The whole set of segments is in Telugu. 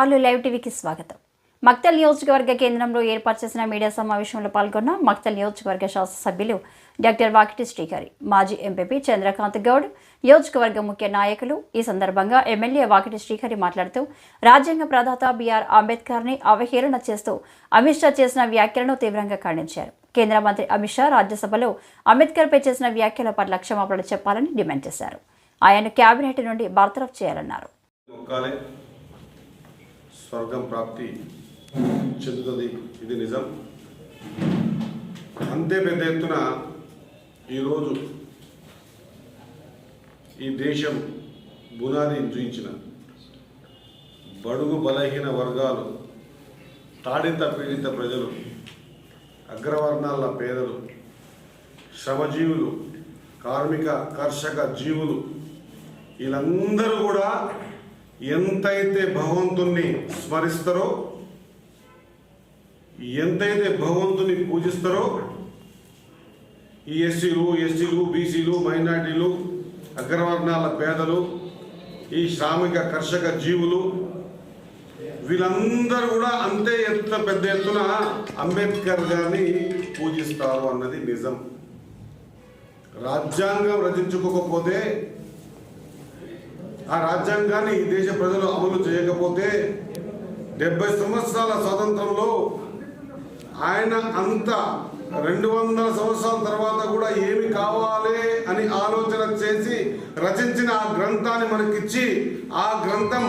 సవాళ్ళు లైవ్ టీవీకి స్వాగతం. మక్తల్ నియోజకవర్గ కేంద్రంలో ఏర్పాటు చేసిన మీడియా సమావేశంలో పాల్గొన్న మక్తల్ నియోజకవర్గ శాసనసభ్యులు డాక్టర్ వాకిటి శ్రీకారి మాజీ ఎంపీపీ చంద్రకాంత్ గౌడ్ నియోజకవర్గ ముఖ్య నాయకులు ఈ సందర్భంగా ఎమ్మెల్యే వాకిటి శ్రీహరి మాట్లాడుతూ రాజ్యాంగ ప్రదాత బీఆర్ అంబేద్కర్ని అవహేళన చేస్తూ అమిత్ షా చేసిన వ్యాఖ్యలను తీవ్రంగా ఖండించారు. కేంద్ర మంత్రి అమిత్ షా రాజ్యసభలో అంబేద్కర్పై చేసిన వ్యాఖ్యల పట్ల క్షమాపణ చెప్పాలని డిమాండ్ చేశారు. ఆయన కేబినెట్ నుండి బర్తరఫ్ చేయాలన్నారు. స్వర్గం ప్రాప్తి చెందుతుంది. ఇది నిజం. అంతే పెద్ద ఎత్తున ఈరోజు ఈ దేశం బునాది చూయించిన బడుగు బలహీన వర్గాలు తాడింత పీడిత ప్రజలు అగ్రవర్ణాల పేదలు శ్రమజీవులు కార్మిక కర్షక జీవులు వీళ్ళందరూ కూడా ఎంతైతే భగవంతుణ్ణి స్మరిస్తారో ఎంతైతే భగవంతుని పూజిస్తారో ఈ ఎస్సీలు ఎస్టీలు బీసీలు మైనార్టీలు అగ్రవర్ణాల పేదలు ఈ శ్రామిక కర్షక జీవులు వీళ్ళందరూ కూడా అంతే ఎంత పెద్ద ఎత్తున అంబేద్కర్ గారిని పూజిస్తారు అన్నది నిజం. రాజ్యాంగం రచించుకోకపోతే ఆ రాజ్యాంగాన్ని ఈ దేశ ప్రజలు అమలు చేయకపోతే డెబ్బై సంవత్సరాల స్వాతంత్రంలో ఆయన అంత రెండు వందల సంవత్సరాల తర్వాత కూడా ఏమి కావాలి అని ఆలోచన చేసి రచించిన ఆ గ్రంథాన్ని మనకిచ్చి ఆ గ్రంథం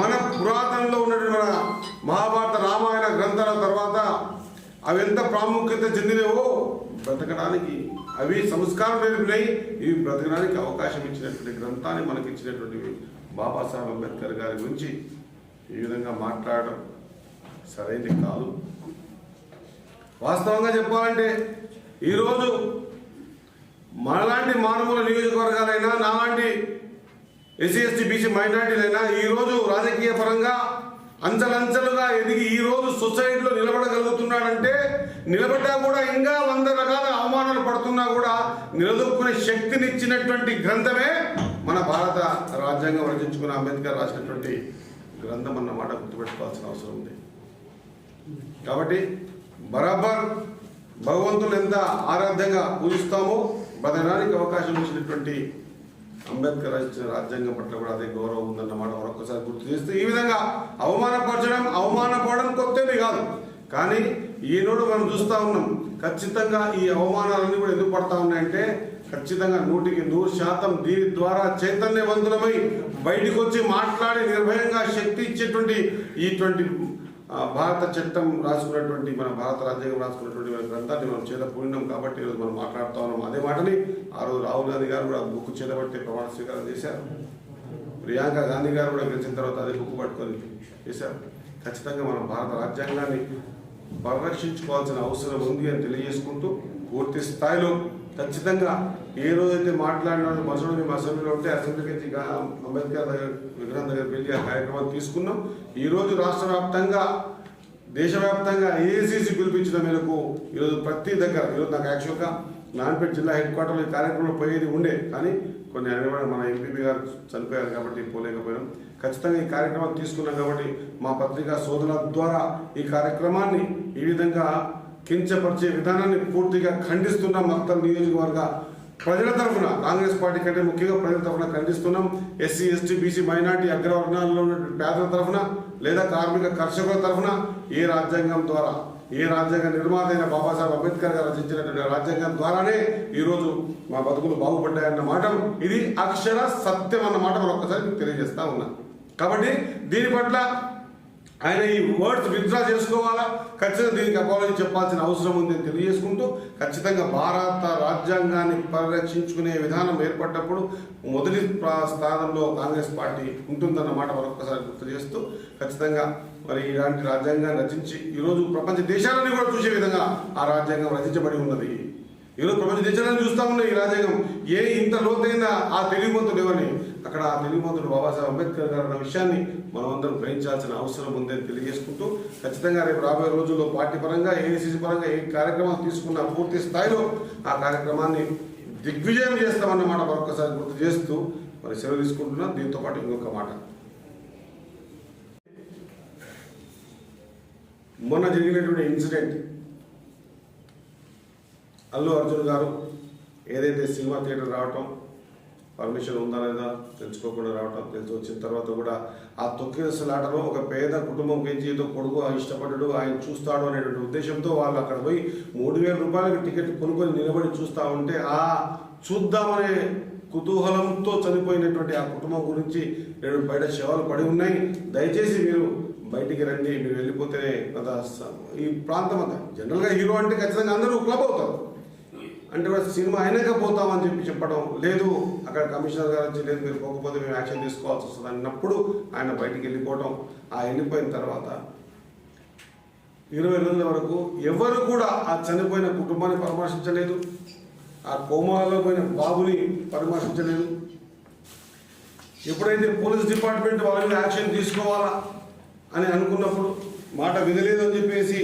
మన పురాతనలో ఉన్నటువంటి మహాభారత రామాయణ గ్రంథాల తర్వాత అవి ఎంత ప్రాముఖ్యత చెందినవో బ్రతకడానికి అవి సంస్కారం నేర్పినాయి ఇవి బ్రతకడానికి అవకాశం ఇచ్చినటువంటి గ్రంథాన్ని మనకి ఇచ్చినటువంటి బాబాసాహెబ్ అంబేద్కర్ గారి గురించి ఈ విధంగా మాట్లాడడం సరైనది కాదు. వాస్తవంగా చెప్పాలంటే ఈరోజు మనలాంటి మానవుల నియోజకవర్గాలైనా నాలాంటి ఎస్సీ ఎస్టీ బీసీ మైనార్టీలైనా ఈరోజు రాజకీయ పరంగా అంచలంచలుగా ఎదిగి ఈరోజు సొసైటీలో నిలబడగలుగుతున్నాడంటే నిలబడ్డా కూడా ఇంకా వంద రకాల అవమానాలు పడుతున్నా కూడా నిలదొక్కునే శక్తినిచ్చినటువంటి గ్రంథమే మన భారత రాజ్యాంగం రచించుకున్న అంబేద్కర్ రాసినటువంటి గ్రంథం అన్నమాట గుర్తుపెట్టుకోవాల్సిన అవసరం ఉంది. కాబట్టి బరాబర్ భగవంతులు ఎంత ఆరాధ్యంగా పూజిస్తామో బతకడానికి అవకాశం ఇచ్చినటువంటి అంబేద్కర్ రచించిన రాజ్యాంగం పట్ల కూడా అదే గౌరవం ఉందన్నమాట మరొకసారి గుర్తు చేస్తూ. ఈ విధంగా అవమానపరచడం అవమానపడడం కొత్తది కాదు. కానీ ఈనాడు మనం చూస్తూ ఉన్నాం. ఖచ్చితంగా ఈ అవమానాలన్నీ కూడా ఎందుకు పడతా ఉన్నాయంటే ఖచ్చితంగా నూటికి నూరు శాతం దీని ద్వారా చైతన్యవంతులమై బయటకు వచ్చి మాట్లాడి నిర్భయంగా శక్తి ఇచ్చేటువంటి ఈటువంటి భారత చట్టం రాసుకున్నటువంటి మన భారత రాజ్యాంగం రాసుకున్నటువంటి మన గ్రంథాన్ని మనం చేత పూడినాం కాబట్టి ఈరోజు మనం మాట్లాడుతూ ఉన్నాం. అదే మాటని ఆ రోజు రాహుల్ గాంధీ గారు కూడా బుక్ చేతబట్టి ప్రమాణ స్వీకారం చేశారు. ప్రియాంక గాంధీ గారు కూడా గెలిచిన తర్వాత అదే బుక్ పట్టుకొని చేశారు. ఖచ్చితంగా మనం భారత రాజ్యాంగాన్ని పరిరక్షించుకోవాల్సిన అవసరం ఉంది అని తెలియజేసుకుంటూ పూర్తి స్థాయిలో ఖచ్చితంగా ఏ రోజైతే మాట్లాడిన మసడు మేము అసెంబ్లీలో ఉంటే అసెంబ్లీకి అంబేద్కర్ దగ్గర విగ్రహం దగ్గర వెళ్ళి ఆ కార్యక్రమాన్ని తీసుకున్నాం. ఈరోజు రాష్ట్ర వ్యాప్తంగా దేశవ్యాప్తంగా ఏసీసీ పిలిపించిన మేరకు ఈరోజు ప్రతి దగ్గర ఈరోజు నాకు యాక్చువల్గా నాన్పేట జిల్లా హెడ్ క్వార్టర్లో ఈ కార్యక్రమంలో పోయేది ఉండే. కానీ కొన్ని అనివార్య మన ఎంపీపీ గారు చనిపోయారు కాబట్టి పోలేకపోయాం. ఖచ్చితంగా ఈ కార్యక్రమాలు తీసుకున్నాం కాబట్టి మా పత్రికా సోదరుల ద్వారా ఈ కార్యక్రమాన్ని ఈ విధంగా కించపరిచే విధానాన్ని పూర్తిగా ఖండిస్తున్న మొత్తం నియోజకవర్గ ప్రజల తరఫున కాంగ్రెస్ పార్టీ కంటే ముఖ్యంగా ప్రజల తరఫున ఖండిస్తున్నాం. ఎస్సీ ఎస్టీ బీసీ మైనార్టీ అగ్రవర్ణాల్లో ఉన్నటువంటి పేదల తరఫున లేదా కార్మిక కర్షకుల తరఫున ఏ రాజ్యాంగం ద్వారా ఏ రాజ్యాంగ నిర్మాత అయిన బాబాసాహెబ్ అంబేద్కర్ గారు రచించినటువంటి రాజ్యాంగం ద్వారానే ఈరోజు మా బతుకులు బాగుపడ్డాయన్న మాట. ఇది అక్షర సత్యం అన్న మాట మనం ఒక్కసారి మీకు తెలియజేస్తా ఉన్నా. కాబట్టి దీని పట్ల ఆయన ఈ వర్డ్స్ విత్డ్రా చేసుకోవాలా? ఖచ్చితంగా దీనికి అపాలజీ చెప్పాల్సిన అవసరం ఉందని తెలియజేసుకుంటూ ఖచ్చితంగా భారత రాజ్యాంగాన్ని పరిరక్షించుకునే విధానం ఏర్పడ్డప్పుడు మొదటి స్థానంలో కాంగ్రెస్ పార్టీ ఉంటుందన్న మాట మరొకసారి గుర్తు చేస్తూ ఖచ్చితంగా మరి ఇలాంటి రాజ్యాంగాన్ని రచించి ఈరోజు ప్రపంచ దేశాలని కూడా చూసే విధంగా ఆ రాజ్యాంగం రచించబడి ఉన్నది. ఈరోజు ప్రపంచ దేశాలను చూస్తా ఉన్నాయి ఈ రాజ్యాంగం. ఏ ఇంత లోతైన ఆ తెలివిమంతుడు ఎవరిని? అక్కడ ఆ బాబాసాహెబ్ అంబేద్కర్ గారు అన్న విషయాన్ని మనమందరం గ్రహించాల్సిన అవసరం ఉందని తెలియజేసుకుంటూ ఖచ్చితంగా రేపు రాబోయే రోజుల్లో పార్టీ పరంగా ఏఐసిసి పరంగా ఏ కార్యక్రమాలు తీసుకున్న పూర్తి స్థాయిలో ఆ కార్యక్రమాన్ని దిగ్విజయం చేస్తామన్నమాట మరొకసారి గుర్తు చేస్తూ మరి సెలవు తీసుకుంటున్నా. దీంతో పాటు ఇంకొక మాట. మొన్న జరిగినటువంటి ఇన్సిడెంట్ అల్లు అర్జున్ గారు ఏదైతే సినిమా థియేటర్ రావటం పర్మిషన్ ఉందా లేదా తెలుసుకోకుండా రావటం తెలిసి వచ్చిన తర్వాత కూడా ఆ తొక్కిసలాటలో ఒక పేద కుటుంబం పెంచి ఏదో కొడుకు ఆ ఇష్టపడ్డాడు ఆయన చూస్తాడు అనేటువంటి ఉద్దేశంతో వాళ్ళు అక్కడ పోయి మూడు వేల రూపాయలకి టికెట్ కొనుక్కొని నిలబడి చూస్తూ ఉంటే ఆ చూద్దామనే కుతూహలంతో చనిపోయినటువంటి ఆ కుటుంబం గురించి రెండు బయట శవాలు పడి ఉన్నాయి. దయచేసి మీరు బయటికి రండి మీరు వెళ్ళిపోతేనే ఈ ప్రాంతం అంతా. జనరల్గా హీరో అంటే ఖచ్చితంగా అందరూ క్లబ్ అవుతారు. అంటే సినిమా అయినాక పోతామని చెప్పి చెప్పడం లేదు. అక్కడ కమిషనర్ గారు వచ్చి లేదు మీరు పోకపోతే మేము యాక్షన్ తీసుకోవాల్సి వస్తుంది అన్నప్పుడు ఆయన బయటికి వెళ్ళిపోవటం. ఆ వెళ్ళిపోయిన తర్వాత ఇరవై రోజుల వరకు ఎవరు కూడా ఆ చనిపోయిన కుటుంబాన్ని పరామర్శించలేదు. ఆ కోమాలో పోయిన బాబుని పరామర్శించలేదు. ఎప్పుడైతే పోలీస్ డిపార్ట్మెంట్ వాళ్ళ మీద యాక్షన్ తీసుకోవాలా అని అనుకున్నప్పుడు మాట వినలేదు అని చెప్పేసి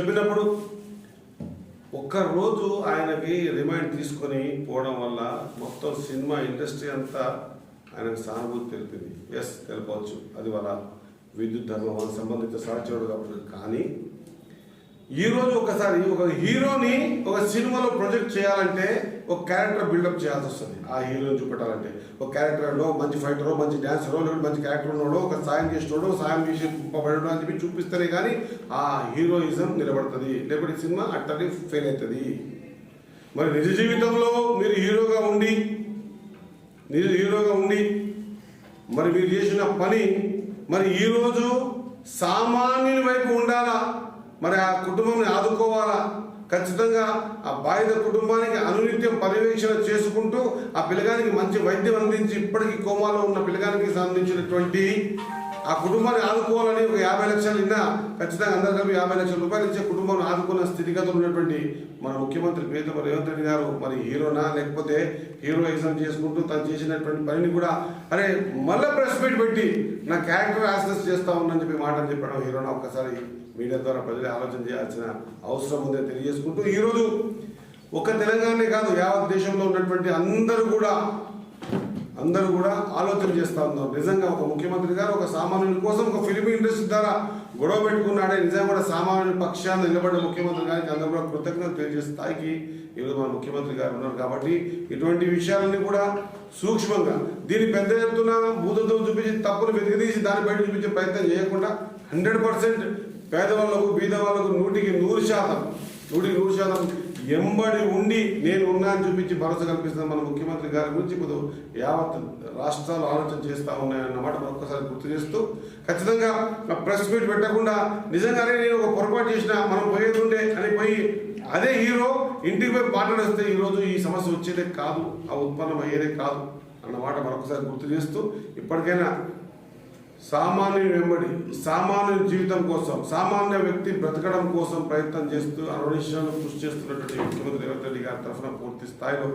చెప్పినప్పుడు ఒక్కరోజు ఆయనకి రిమైండ్ తీసుకొని పోవడం వల్ల మొత్తం సినిమా ఇండస్ట్రీ అంతా ఆయనకు సానుభూతి తెలిపింది. ఎస్ తెలపవచ్చు. అది వాళ్ళ విద్యుత్ ధర్మం సంబంధిత సహచరుడు కాబట్టి. కానీ ఈరోజు ఒకసారి ఒక హీరోని ఒక సినిమాలో ప్రొజెక్ట్ చేయాలంటే ఒక క్యారెక్టర్ బిల్డప్ చేయాల్సి వస్తుంది. ఆ హీరోని చూపెట్టాలంటే ఒక క్యారెక్టర్లో మంచి ఫైటరో మంచి డాన్సరో లేకపోతే మంచి క్యారెక్టర్ ఉన్నాడో ఒక సాయం చేసినోడో సాయం చేసి పడడం అని చెప్పి చూపిస్తేనే కానీ ఆ హీరోయిజం నిలబడుతుంది. లేకపోతే సినిమా అట్టని ఫెయిల్ అవుతుంది. మరి నిజ జీవితంలో మీరు హీరోగా ఉండి నిజ హీరోగా ఉండి మరి మీరు చేసిన పని మరి ఈరోజు సామాన్యుని వైపు ఉండాలా? మరి ఆ కుటుంబం ఆదుకోవాలా? ఖచ్చితంగా ఆ బాధిత కుటుంబానికి అనునిత్యం పర్యవేక్షణ చేసుకుంటూ ఆ పిల్లగానికి మంచి వైద్యం అందించి ఇప్పటికీ కోమాలో ఉన్న పిల్లగానికి సంబంధించినటువంటి ఆ కుటుంబాన్ని ఆదుకోవాలని ఒక యాభై లక్షలు ఇన్నా ఖచ్చితంగా అందరు కలిపి యాభై లక్షల రూపాయలు ఇచ్చే కుటుంబాన్ని ఆదుకున్న స్థితిగతులు ఉన్నటువంటి మన ముఖ్యమంత్రి ప్రియతమ రేవంత్ రెడ్డి గారు మరి హీరోనా లేకపోతే హీరోయిజం చేసుకుంటూ తను చేసినటువంటి పనిని కూడా అరే మళ్ళీ ప్రెస్ మీట్ పెట్టి నా క్యారెక్టర్ యాక్సెస్ చేస్తా ఉన్నానని చెప్పి మాట చెప్పడం హీరోనా ఒక్కసారి. మీడియా ద్వారా ప్రజలు ఆలోచన చేయాల్సిన అవసరం ఉందని తెలియజేసుకుంటూ ఈరోజు ఒక తెలంగాణనే కాదు యావత్ దేశంలో ఉన్నటువంటి అందరూ కూడా అందరూ కూడా ఆలోచన చేస్తూ ఉన్నారు. నిజంగా ఒక ముఖ్యమంత్రి గారు ఒక సామాన్యుని కోసం ఒక ఫిలిం ఇండస్ట్రీ ద్వారా గొడవ పెట్టుకున్నాడే. నిజంగా కూడా సామాన్యుని పక్షాన్ని నిలబడే ముఖ్యమంత్రి గారికి అందరూ కూడా కృతజ్ఞత తెలియజేసే స్థాయికి ఈరోజు మన ముఖ్యమంత్రి గారు ఉన్నారు కాబట్టి ఇటువంటి విషయాలన్నీ కూడా సూక్ష్మంగా దీన్ని పెద్ద ఎత్తున భూతత్వం చూపించి తప్పును వెతికితీసి దాన్ని బయట చూపించే ప్రయత్నం చేయకుండా హండ్రెడ్ పర్సెంట్ పేదవాళ్ళకు బీదవాళ్ళకు నూటికి నూరు శాతం నూటికి నూరు శాతం ఎంబడి ఉండి నేను ఉన్నా అని చూపించి భరోసా కల్పిస్తున్న మన ముఖ్యమంత్రి గారి గురించి ఇప్పుడు యావత్ రాష్ట్రాలు ఆలోచన చేస్తూ ఉన్నాయన్నమాట మరొకసారి గుర్తు చేస్తూ ఖచ్చితంగా ప్రెస్ మీట్ పెట్టకుండా నిజంగానే నేను ఒక పొరపాటు చేసిన మనం పోయేది ఉండే అని పోయి అదే హీరో ఇంటికి పోయి మాట్లాడేస్తే ఈరోజు ఈ సమస్య వచ్చేదే కాదు ఆ ఉత్పన్నం అయ్యేదే కాదు అన్నమాట మరొకసారి గుర్తు చేస్తూ ఇప్పటికైనా సామాన్యుని వెంబడి సామాన్య జీవితం కోసం సామాన్య వ్యక్తి బ్రతకడం కోసం ప్రయత్నం చేస్తూ అనునిశ్చయాలు కృషి చేస్తున్నటువంటి ముఖ్యమంత్రి రేవంత్ రెడ్డి గారి తరఫున పూర్తి స్థాయిలో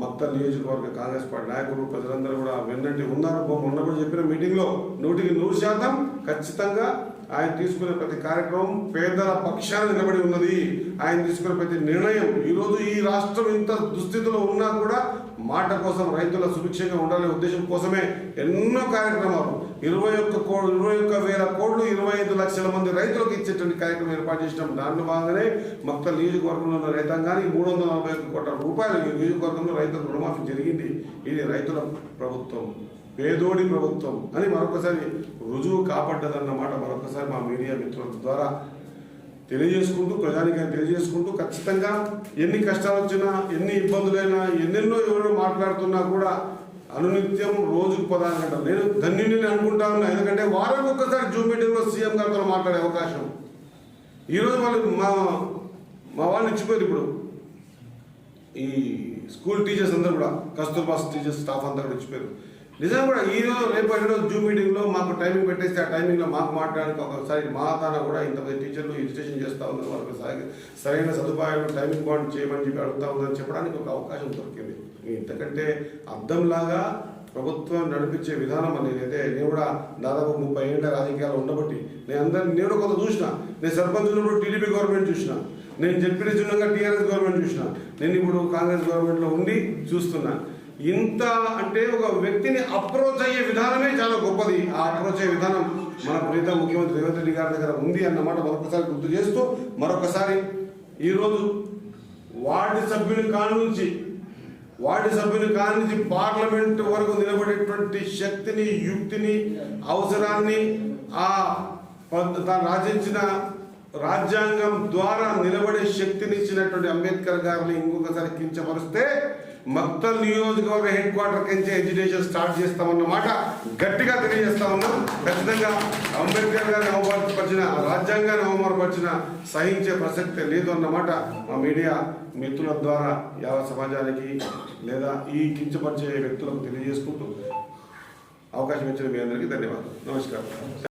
మొత్తం నియోజకవర్గ కాంగ్రెస్ పార్టీ నాయకులు ప్రజలందరూ కూడా వెన్నంటి ఉన్నారు. మొన్న కూడా చెప్పిన మీటింగ్లో నూటికి నూరు శాతం ఖచ్చితంగా ఆయన తీసుకునే ప్రతి కార్యక్రమం పేదల పక్షాన నిలబడి ఉన్నది. ఆయన తీసుకునే ప్రతి నిర్ణయం ఈరోజు ఈ రాష్ట్రం ఇంత దుస్థితిలో ఉన్నా కూడా మాట కోసం రైతుల సుభిక్షంగా ఉండాలనే ఉద్దేశం కోసమే ఎన్నో కార్యక్రమాలు. ఇరవై ఒక్క కోట్లు ఇరవై ఒక్క వేల కోట్లు ఇరవై ఐదు లక్షల మంది రైతులకు ఇచ్చేటువంటి కార్యక్రమం ఏర్పాటు చేసినాం. దాంట్లో భాగంగానే మక్తల్ నియోజకవర్గంలో ఉన్న రైతాంగానికి మూడు వందల నలభై ఒక్క కోట్ల రూపాయలు ఈ నియోజకవర్గంలో రైతులకు రుణమాఫీ జరిగింది. ఇది రైతుల ప్రభుత్వం పేదోడి ప్రభుత్వం అని మరొకసారి రుజువు కాపాడ్డదన్నమాట మరొకసారి మా మీడియా మిత్రుల ద్వారా తెలియజేసుకుంటూ ప్రజానికాన్ని తెలియజేసుకుంటూ ఖచ్చితంగా ఎన్ని కష్టాలు వచ్చినా ఎన్ని ఇబ్బందులైనా ఎన్నెన్నో ఎవరో మాట్లాడుతున్నా కూడా అనునిత్యం రోజుకు పదహారు గంటలు. నేను ధన్యుని అనుకుంటా ఉన్నా. ఎందుకంటే వారం ఒక్కసారి జూమ్ మీటింగ్లో సీఎం గారితో మాట్లాడే అవకాశం. ఈరోజు వాళ్ళు మా మా వాళ్ళు ఇచ్చిపోయారు ఇప్పుడు. ఈ స్కూల్ టీచర్స్ అందరూ కూడా కస్తూర్బా టీచర్స్ స్టాఫ్ అంతా కూడా ఇచ్చిపోయారు. నిజం కూడా ఈ రోజు రేపు ఈ రోజు జూమ్ మీటింగ్లో మాకు టైమింగ్ పెట్టేస్తే ఆ టైమింగ్లో మాకు మాట్లాడడానికి ఒకసారి మా తాన కూడా ఇంతమంది టీచర్లు రిజిస్ట్రేషన్ చేస్తూ ఉన్నారు. వాళ్ళకి సరి- సరైన సదుపాయాలు టైమింగ్ బాండ్ చేయమని చెప్పి అడుగుతా ఉందని చెప్పడానికి ఒక అవకాశం దొరికింది. ఇంతకంటే అర్థంలాగా ప్రభుత్వం నడిపించే విధానం అనేది అయితే నేను కూడా దాదాపు ముప్పై ఏళ్ళ రాజకీయాలు ఉండబట్టి నేను అందరిని నేను కొంత చూసిన. నేను సర్పంచ్ ఉన్నప్పుడు టీడీపీ గవర్నమెంట్ చూసిన. నేను చెప్పిన చిన్నగా టీఆర్ఎస్ గవర్నమెంట్ చూసిన. నేను ఇప్పుడు కాంగ్రెస్ గవర్నమెంట్లో ఉండి చూస్తున్నాను ఇంత అంటే ఒక వ్యక్తిని అప్రోచ్ అయ్యే విధానమే చాలా గొప్పది. ఆ అప్రోచ్ అయ్యే విధానం మన ప్రీత ముఖ్యమంత్రి రేవంత్ రెడ్డి గారి దగ్గర ఉంది అన్నమాట మరొకసారి గుర్తు చేస్తూ మరొకసారి ఈరోజు వార్డు సభ్యుని కానుంచి నుంచి వార్డు సభ్యుని కాని నుంచి పార్లమెంట్ వరకు నిలబడేటువంటి శక్తిని యుక్తిని అవసరాన్ని ఆ తాను రాజించిన రాజ్యాంగం ద్వారా నిలబడే శక్తిని ఇచ్చినటువంటి అంబేద్కర్ గారిని ఇంకొకసారి కించపరిస్తే మక్తల్ నియోజకవర్గ హెడ్ క్వార్టర్ కించే ఎడ్యుకేషన్ స్టార్ట్ చేస్తామన్నమాట గట్టిగా తెలియజేస్తా ఉన్నాం. ఖచ్చితంగా అంబేద్కర్ గారిని అవమానపరిచిన రాజ్యాంగాన్ని అవమానపరిచిన సహించే ప్రసక్తే లేదు అన్నమాట మా మీడియా మిత్రుల ద్వారా యావ సమాజానికి లేదా ఈ కించపరిచే వ్యక్తులకు తెలియజేసుకుంటూ అవకాశం ఇచ్చిన మీ అందరికీ ధన్యవాదాలు. నమస్కారం.